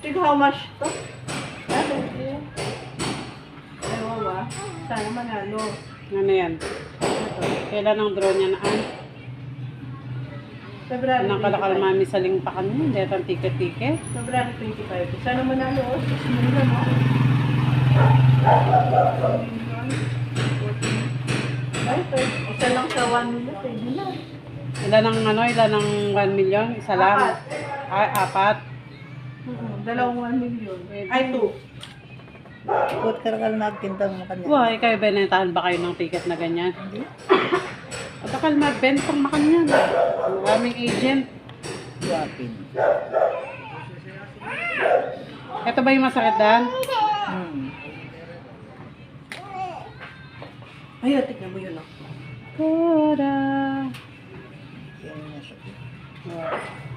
Tig how much to? Ah, thank you. Ewan ba? Sana manalo. Ano yan? Ito. Kailan ang drone yan? Ah, February anong kalakal mami sa limpakan mo? Hindi ang tiket-tiket. February 25. Sana manalo. Oh, 6 million, no? Ay, pwede. Isa lang sa 1 million. Pwede na. Ilan ang ano? Ilan ang 1 million? Isa lang? Apat. Ay, apat. Dalawang 1 million. Ay, 2. Ba't karakal magtintang mo kanya? Why, kayo benentahan ba kayo ng ticket na ganyan? Hindi. O bakal magbentang makanyan. Maraming agent. Guwapin. Ito ba yung masakit dan? Hmm. Ay, tignan mo yun, oh. Koda. Yan yung masakit. Oh.